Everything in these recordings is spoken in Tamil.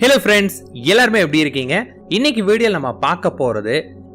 ஹலோ ஃப்ரெண்ட்ஸ் எல்லாருமே எப்படி இருக்கீங்க? இன்னைக்கு வீடியோ நம்ம பார்க்க போறது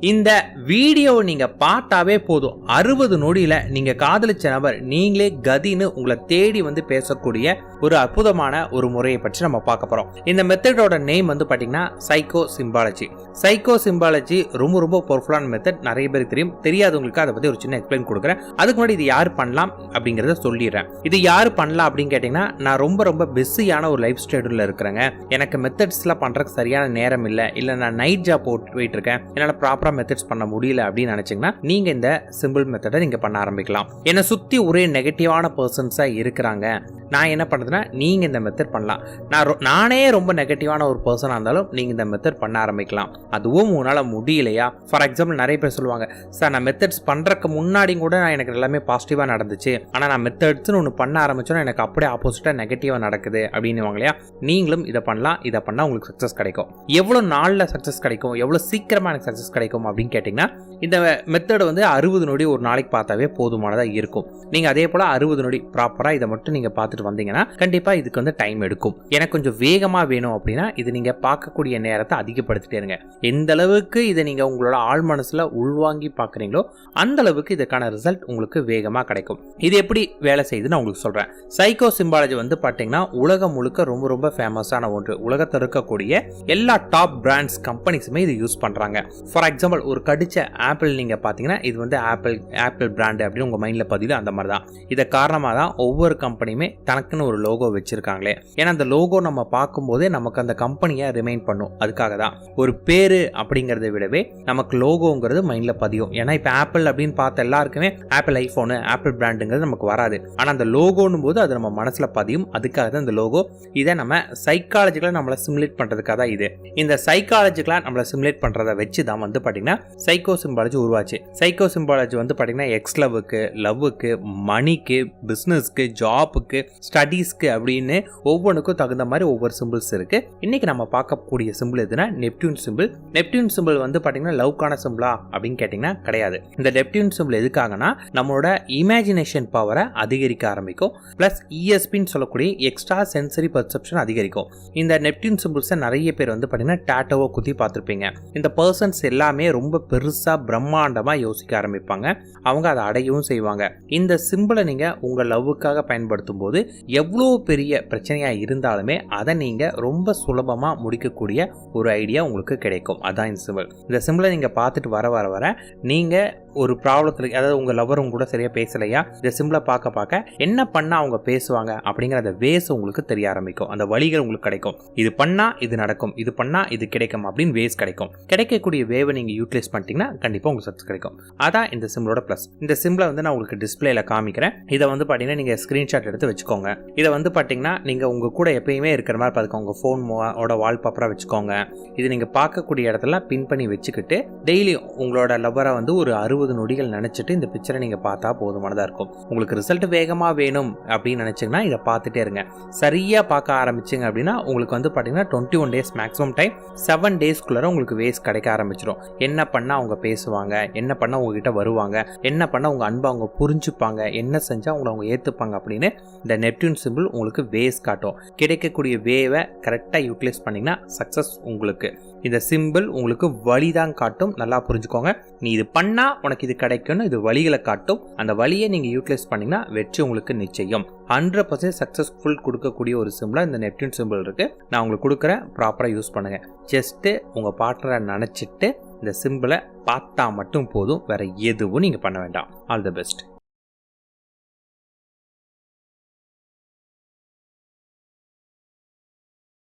இந்த வீடியோவை நீங்கள் பார்த்தாவே போதும். அறுபது நொடியில் நீங்கள் காதலிச்ச நபர் நீங்களே கதின்னு உங்களை தேடி வந்து பேசக்கூடிய ஒரு அற்புதமான ஒரு முறையை பற்றி நம்ம பார்க்க போகிறோம் இந்த மெத்தடோட நேம் வந்து பார்த்தீங்கன்னா சைக்கோ சிம்பாலஜி சைக்கோ சிம்பாலஜி ரொம்ப ரொம்ப பவர்ஃபுல்லான மெத்தட் நிறைய பேருக்கு தெரியும். தெரியாதவங்களுக்கு அதை பற்றி ஒரு சின்ன எக்ஸ்பிளைன் கொடுக்குறேன். அதுக்கு முன்னாடி இது யார் பண்ணலாம் அப்படிங்கிறத சொல்லிடுறேன். இது யார் பண்ணலாம் அப்படின்னு கேட்டிங்கன்னா நான் ரொம்ப ரொம்ப பிஸியான ஒரு லைஃப் ஸ்டைடில் இருக்கிறேங்க. எனக்கு மெத்தட்ஸ்லாம் பண்ணுறதுக்கு சரியான நேரம் இல்லை. இல்லை நான் நைட் ஜாப் போட்டு போயிட்டு இருக்கேன். என்னால் ப்ராப்பராக மெத்தட்ஸ் பண்ண முடியல அப்படின்னு நினைச்சீங்கன்னா நீங்க இந்த சிம்பிள் மெத்தடை நீங்க பண்ண ஆரம்பிக்கலாம். என்னை சுத்தி ஒரே நெகட்டிவான பர்சன்ஸா இருக்கிறாங்க. நான் என்ன பண்ணுறதுன்னா நீங்கள் இந்த மெத்தட் பண்ணலாம். நான் ரொ- நானே ரொம்ப நெகட்டிவான ஒரு பர்சனாக இருந்தாலும் நீங்கள் இந்த மெத்தட் பண்ண ஆரம்பிக்கலாம். அதுவும் உங்களால் முடியலையா? ஃபார் எக்ஸாம்பிள் நிறைய பேர் சொல்லுவாங்க சார் நான் மெத்தட்ஸ் பண்ணுறக்கு முன்னாடி கூட நான் எனக்கு எல்லாமே பாசிட்டிவாக நடந்துச்சு. ஆனால் நான் மெத்தட்ஸ்னு ஒன்று பண்ண ஆரம்பிச்சோன்னா எனக்கு அப்படியே ஆப்போசிட்டாக நெகட்டிவாக நடக்குது. அப்படின்னு இல்லையா? நீங்களும் இதை பண்ணலாம். இதை பண்ணால் உங்களுக்கு சக்ஸஸ் கிடைக்கும். எவ்வளோ நாளில் சக்ஸஸ் கிடைக்கும்? எவ்வளோ சீக்கிரமாக எனக்கு சக்ஸஸ் கிடைக்கும்? அப்படின்னு கேட்டிங்கன்னா இந்த மெத்தடு வந்து அறுபது நொடி ஒரு நாளைக்கு பார்த்தாவே போதுமானதாக இருக்கும். நீங்கள் அதே போல் அறுபது நொடி ப்ராப்பராக இதை மட்டும் நீங்கள் பார்த்துட்டு வந்தீங்கன்னா கண்டிப்பாக இதுக்கு வந்து டைம் எடுக்கும். எனக்கு கொஞ்சம் வேகமாக வேணும் அப்படின்னா இது நீங்கள் பார்க்கக்கூடிய நேரத்தை அதிகப்படுத்திட்டே இருங்க. எந்த அளவுக்கு இதை நீங்கள் உங்களோட ஆழ் மனசில் உள்வாங்கி பார்க்குறீங்களோ அந்த அளவுக்கு இதுக்கான ரிசல்ட் உங்களுக்கு வேகமாக கிடைக்கும். இது எப்படி வேலை செய்யுதுன்னு நான் உங்களுக்கு சொல்கிறேன் சைக்கோ சிம்பாலஜி வந்து பார்த்தீங்கன்னா உலகம் முழுக்க ரொம்ப ரொம்ப ஃபேமஸான ஒன்று. உலகத்தில் இருக்கக்கூடிய எல்லா டாப் பிராண்ட்ஸ் கம்பெனிஸுமே இது யூஸ் பண்ணுறாங்க ஃபார் எக்ஸாம்பிள் ஒரு கடிச்ச ஆப் ஆப்பிள் நீங்கள் பார்த்தீங்கன்னா இது வந்து ஆப்பிள் ஆப்பிள் பிராண்டு அப்படின்னு உங்கள் மைண்டில் பதிவு அந்த மாதிரி தான். இதை காரணமாக தான் ஒவ்வொரு கம்பெனியுமே தனக்குன்னு ஒரு லோகோ வச்சுருக்காங்களே. ஏன்னா அந்த லோகோ நம்ம பார்க்கும்போதே நமக்கு அந்த கம்பெனியை ரிமைன் பண்ணும். அதுக்காக தான். ஒரு பேர் அப்படிங்கிறத விடவே நமக்கு லோகோங்கிறது மைண்டில் பதியும். ஏன்னா இப்போ ஆப்பிள் அப்படின்னு பார்த்த எல்லாருக்குமே ஆப்பிள் ஐஃபோனு ஆப்பிள் பிராண்டுங்கிறது நமக்கு வராது. ஆனால் அந்த லோகோன்னும் போது அது நம்ம மனசில் பதியும். அதுக்காக தான் இந்த லோகோ இதை நம்ம சைக்காலஜிக்கலாக நம்மளை சிமுலேட் பண்ணுறதுக்காக தான் இது. இந்த சைக்காலஜிக்கலாக நம்மளை சிமுலேட் பண்ணுறதை வச்சு தான் வந்து பார்த்தீங்கன்னா சைக்கோ சிம்பாலஜி உருவாச்சு. சைக்கோ சிம்பாலஜி வந்து பார்த்தீங்கன்னா எக்ஸ் லவ்வுக்கு லவ்வுக்கு மணிக்கு பிஸ்னஸ்க்கு ஜாப்புக்கு ஸ்டடீஸ்க்கு அப்படின்னு ஒவ்வொன்றுக்கும் தகுந்த மாதிரி ஒவ்வொரு சிம்பிள்ஸ் இருக்கு. இன்னைக்கு நம்ம பார்க்கக்கூடிய சிம்பிள் எதுனா நெப்டியூன் சிம்பிள் நெப்டியூன் சிம்பிள் வந்து பார்த்தீங்கன்னா லவ்க்கான சிம்பிளா அப்படின்னு கேட்டிங்கன்னா கிடையாது. இந்த நெப்டியூன் சிம்பிள் எதுக்காகனா நம்மளோட இமேஜினேஷன் பவரை அதிகரிக்க ஆரம்பிக்கும். ப்ளஸ் இஎஸ்பின்னு சொல்லக்கூடிய எக்ஸ்ட்ரா சென்சரி பர்செப்ஷன் அதிகரிக்கும். இந்த நெப்டியூன் சிம்பிள்ஸை நிறைய பேர் வந்து பார்த்தீங்கன்னா டேட்டோவை குத்தி பார்த்துருப்பீங்க. இந்த பர்சன்ஸ் எல்லாமே ரொம்ப பெருசாக பிரம்மாண்டமாக யோசிக்க ஆரம்பிப்பாங்க. அவங்க அதை அடையவும் செய்வாங்க. இந்த சிம்பிளை நீங்கள் உங்கள் லவ்வுக்காக பயன்படுத்தும் போது எவ்வளோ பெரிய பிரச்சனையாக இருந்தாலுமே அதை நீங்கள் ரொம்ப சுலபமாக முடிக்கக்கூடிய ஒரு ஐடியா உங்களுக்கு கிடைக்கும். அதான் இந்த சிம்பிள் இந்த சிம்பிளை நீங்கள் பார்த்துட்டு வர வர வர நீங்கள் ஒரு ப்ராப்ளத்தில் அதாவது உங்கள் லவர் உங்க கூட சரியாக பேசலையா? இந்த சிம்பிளை பார்க்க பார்க்க என்ன பண்ணால் அவங்க பேசுவாங்க அப்படிங்கிற அந்த வேஸ் உங்களுக்கு தெரிய ஆரம்பிக்கும். அந்த வழிகள் உங்களுக்கு கிடைக்கும். இது பண்ணால் இது நடக்கும். இது பண்ணால் இது கிடைக்கும் அப்படின்னு வேஸ் கிடைக்கும். கிடைக்கக்கூடிய வேவை நீங்கள் யூட்டிலைஸ் பண்ணிட்டீங்கன்னா கண்டிப்பாக உங்களுக்கு சக்ஸஸ் கிடைக்கும். அதான் இந்த சிம்பிளோட ப்ளஸ் இந்த சிம்பிளை வந்து நான் உங்களுக்கு டிஸ்பிளேல காமிக்கிறேன். இதை வந்து பார்த்தீங்கன்னா நீங்கள் ஸ்க்ரீன்ஷாட் எடுத்து வச்சுக்கோங்க. இதை வந்து பார்த்தீங்கன்னா நீங்கள் உங்கள் கூட எப்பயுமே இருக்கிற மாதிரி பார்த்துக்கோங்க உங்கள் ஃபோன் ஓட வால்பேப்பராக வச்சுக்கோங்க. இது நீங்கள் பார்க்கக்கூடிய இடத்துல பின் பண்ணி வச்சுக்கிட்டு டெய்லி உங்களோட லவ்வரை வந்து ஒரு அறுபது நொடிகள் நினச்சிட்டு இந்த பிக்சரை நீங்கள் பார்த்தா போதுமானதாக இருக்கும். உங்களுக்கு ரிசல்ட் வேகமாக வேணும் அப்படின்னு நினச்சிங்கன்னா இதை பார்த்துட்டே இருங்க. சரியாக பார்க்க ஆரம்பிச்சிங்க அப்படின்னா உங்களுக்கு வந்து பார்த்தீங்கன்னா twenty one days maximum time seven டேஸ்க்குள்ளே உங்களுக்கு வேஸ்ட் கிடைக்க ஆரம்பிச்சிடும் என்ன பண்ணால் அவங்க பேசுவாங்க என்ன பண்ணால் உங்ககிட்ட வருவாங்க என்ன பண்ணால் உங்கள் அன்பை அவங்க புரிஞ்சுப்பாங்க என்ன செஞ்சால் உங்களை அவங்க ஏற்றுப்பாங்க அப்படின்னு இந்த நெப்டியூன் சிம்பிள் உங்களுக்கு வேஸ் காட்டும். கிடைக்கக்கூடிய வேவை கரெக்டாக யூட்டிலைஸ் பண்ணிங்கன்னா சக்ஸஸ் உங்களுக்கு. இந்த சிம்பிள் உங்களுக்கு வழி தான் காட்டும். நல்லா புரிஞ்சுக்கோங்க. நீ இது பண்ணால் உனக்கு இது கிடைக்கும்னு இது வழிகளை காட்டும். அந்த வழியை நீங்கள் யூட்டிலைஸ் பண்ணிங்கன்னா வெற்றி உங்களுக்கு நிச்சயம். ஹண்ட்ரட் பர்சன்ட் சக்ஸஸ்ஃபுல் கொடுக்கக்கூடிய ஒரு சிம்பிளாக இந்த நெப்டியூன் சிம்பிள் இருக்குது நான் உங்களுக்கு கொடுக்குறேன் ப்ராப்பராக யூஸ் பண்ணுங்கள் ஜஸ்ட்டு உங்கள் பார்ட்னரை நினச்சிட்டு இந்த சிம்பிளை பார்த்தா மட்டும் போதும். வேற எதுவும் நீங்கள் பண்ண வேண்டாம். All the best